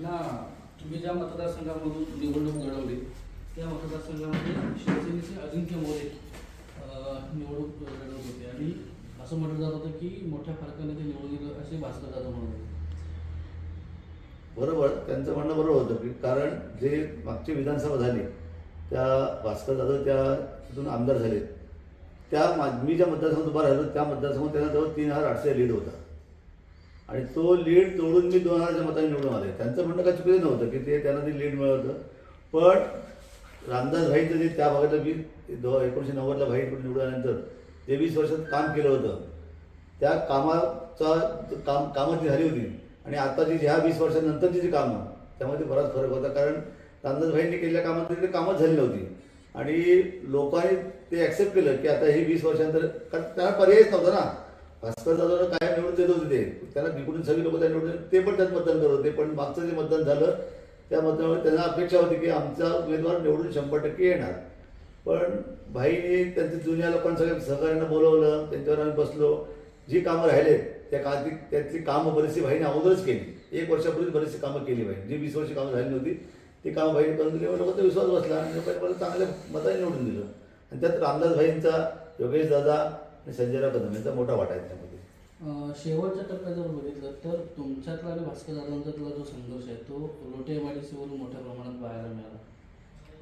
ना तुम्ही ज्या मतदारसंघामधून निवडणूक लढवली त्या मतदारसंघामध्ये शिवसेनेचे अजिंक्य मोरे निवडणूक लढवत होते. आणि असं म्हटलं जात होतं की मोठ्या फरकाने ते निवडून गेलं असे भास्कर जाधव म्हणत होते. बरोबर त्यांचं म्हणणं बरोबर होतं की कारण जे मागची विधानसभा झाली त्या भास्कर जाधव त्या तिथून आमदार झाले त्या मी ज्या मतदारसंघात उभा राहिलो त्या मतदारसंघात त्यांना जवळ तीन हजार आठशे लीड होता. आणि तो लीड तोडून मी दोन हजारच्या मताने निवडून आले त्यांचं म्हणणं काय चुकीचं नव्हतं की ते त्यांना ते लीड मिळवतं पण रामदास भाईचं जे त्या भागातलं मी दो एकोणीसशे नव्वदला भाई निवडून आल्यानंतर ते वीस वर्षात काम केलं होतं. त्या कामाचा काम कामं जी झाली होती. आणि आताची ह्या वीस वर्षानंतरची जी कामं त्यामध्ये बराच फरक होता. कारण रामदासभाईंनी केलेल्या कामात ते कामच झाली नव्हती. आणि लोकांनी ते ॲक्सेप्ट केलं की आता हे वीस वर्षानंतर कारण त्यांना पर्यायच नव्हता ना. भास्कर जाधवला काय निवडून देत होते ते त्यांना निवडून सगळी लोक त्या निवडून ते पण त्यात मतदान करत होते. पण मागचं जे मतदान झालं त्या मतदानावर त्यांना अपेक्षा होती की आमचा उमेदवार निवडून शंभर टक्के येणार. पण भाईने त्यांच्या जुन्या लोकांना सगळ्या सहकार्यांना बोलवलं त्यांच्यावर आम्ही बसलो. जी कामं राहिले त्या का ती त्यातली कामं बरीचशी भाईने अगोदरच केली. एक वर्षापूर्वी बरीचशी कामं केली भाई जी वीस वर्ष कामं झाली नव्हती ती कामं भाईने करून दिली. मग लोकांचा विश्वास बसला आणि लोकांनी मला चांगल्या मताने निवडून दिलं. आणि त्यात रामदास भाईंचा योगेश दादा आणि संजयराव कदम यांचा मोठा वाटा आहे त्यामध्ये शेवटच्या टप्प्यात जर बघितलं तर तुमच्यातला आणि भास्कर जाधवांच्यातला जो संघर्ष आहे तो लोटे एम आय डी सीवरून मोठ्या प्रमाणात पाहायला मिळाला.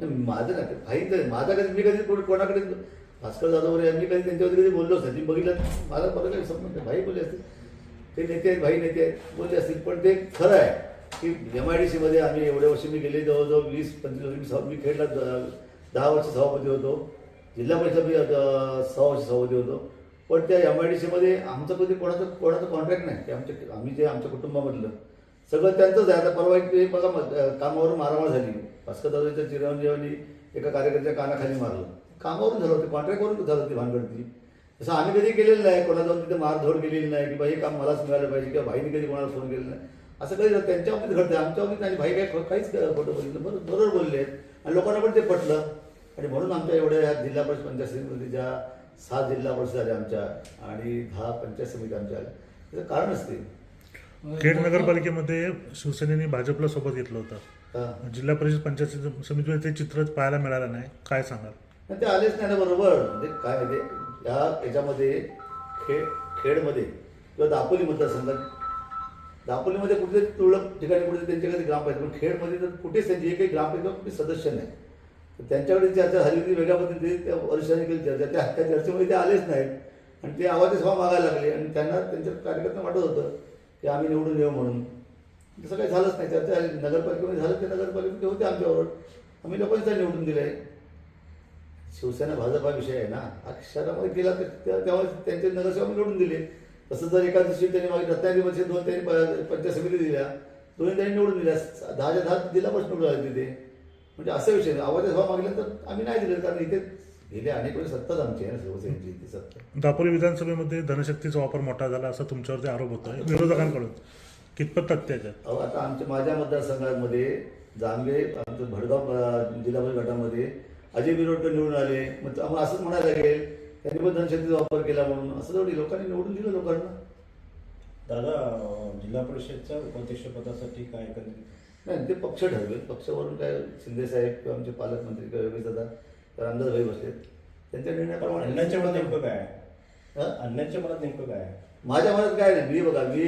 नाही, माझं नाही भाई माझा कधी मी कधी कोण- कोणाकडे भास्कर जाधव यांनी कधी त्यांच्यावरती कधी बोललोच नाही मी बघितलं? मला बरं काही संबंध. भाई बोलले असतील. ते नेते आहेत भाई नेते आहेत बोलले असतील. पण ते खरं आहे की एम आय डी सीमध्ये आम्ही एवढ्या वर्षी मी गेले जवळजवळ वीस पंचवीस वर्ष मी खेळला दहा वर्ष सभापती होतो. जिल्हा परिषद सहा वर्ष सभापती होतो. पण त्या एम आय डी सीमध्ये आमचं कधी कोणाचं कोणाचं कॉन्ट्रॅक्ट नाही. की आमच्या आम्ही जे आमच्या कुटुंबामधलं सगळं त्यांचंच आहे. आता परवा एक ते बघा कामावरून मारामार झाली. भास्कर दादाच्या चिरंजीवानी एका कार्यकर्त्याच्या कानाखाली मारलं. कामावरून झालं होतं कॉन्ट्रॅक्टवरून झालं होती भानगडती. तसं आम्ही कधी केलेलं नाही. कोणा जाऊन तिथे मारधोड केलेली नाही की बाई हे काम मलाच मिळालं पाहिजे किंवा भाईने कधी कोणाला फोन केलेला नाही. असं कधी त्यांच्या बाबतीत घडतं आमच्या बाबतीत आणि भाई काय काहीच खोटं बोललं बरोबर बरोबर बोलले. आणि लोकांना पण ते पटलं. आणि म्हणून आमच्या एवढ्या ह्या जिल्हा परिषद पंचायत समितीमध्ये ज्या सात जिल्हा परिषद आल्या आमच्या आणि दहा पंचायत समिती आमच्या आल्या त्याचं कारण असते. खेड नगरपालिकेमध्ये शिवसेनेने भाजपला सोबत घेतलं होतं. जिल्हा परिषद पंचायत समितीमध्ये ते चित्र पाहायला मिळालं नाही. काय सांगाल? ते आलेच नाही ना बरोबर. म्हणजे काय माहिती या याच्यामध्ये खेड खेडमध्ये किंवा दापोली मतदारसंघात दापोलीमध्ये कुठेतरी तुरळक ठिकाणी कुठे त्यांच्याकडे ग्रामपंचायत पण खेडमध्ये तर कुठेच त्यांची एकही ग्रामपंचायत कुठे सदस्य नाही. त्यांच्याकडे चर्चा झाली होती वेगळ्या पद्धतीने त्या वर्षाने केली चर्चा त्या त्या चर्चेमध्ये ते आलेच नाहीत. आणि ते आवाज सभा मागायला लागले. आणि त्यांना त्यांच्या कार्यकर्त्यांना वाटत होतं की आम्ही निवडून येऊ म्हणून. तसं काही झालंच नाही. चर्चा झाली नगरपालिकेमध्ये झालं ते नगरपालिकेमध्ये होते आमच्याबरोबर आम्ही लोकांनी त्यांना निवडून दिलंय. शिवसेना भाजप हा विषय आहे ना. अक्षरामध्ये केला गेला तर तेव्हा त्यांचे नगरसेवक निवडून दिले. तसं जर एका दिवशी त्यांनी मागे रत्नागिरीमध्ये दोन त्यांनी प- पंचायत समिती दिल्या. दोन्ही त्यांनी निवडून दिल्या. दहाच्या दहा जिल्हा परिषद निवडून आले तिथे. म्हणजे असा विषय आवाज सभा मागल्यानंतर आम्ही नाही दिले. कारण इथे गेले अनेक वेळेस सत्ताच आमची आहे ना शिवसेनेची इथे सत्ता. दापोली विधानसभेमध्ये धनशक्तीचा वापर मोठा झाला असा तुमच्यावरती आरोप होतोय. विरोधकांकडून कितपत त्यात? अहो आता आमच्या माझ्या मतदारसंघामध्ये जांभे आमचं भडगाव जिल्हा परिषद गटामध्ये अजय विरोडकर निवडून आले. मग आम्हाला असंच म्हणायला लागेल त्यांनी पण धनशक्तीचा वापर केला म्हणून. असं थोडी लोकांनी निवडून दिलं लोकांना. दादा जिल्हा परिषदच्या उपाध्यक्षपदासाठी काय एकंदरीत नाही ते पक्ष ठरवेल पक्षावरून काय शिंदे साहेब किंवा आमचे पालकमंत्री किंवा योगेश दादा किंवा अंदाजभाई बसलेत त्यांच्या निर्णयाप्रमाणे अण्णांच्या मनात नेमकं काय आहे? अण्णांच्या मनात नेमकं काय आहे? माझ्या मनात काय नाही मी बघा मी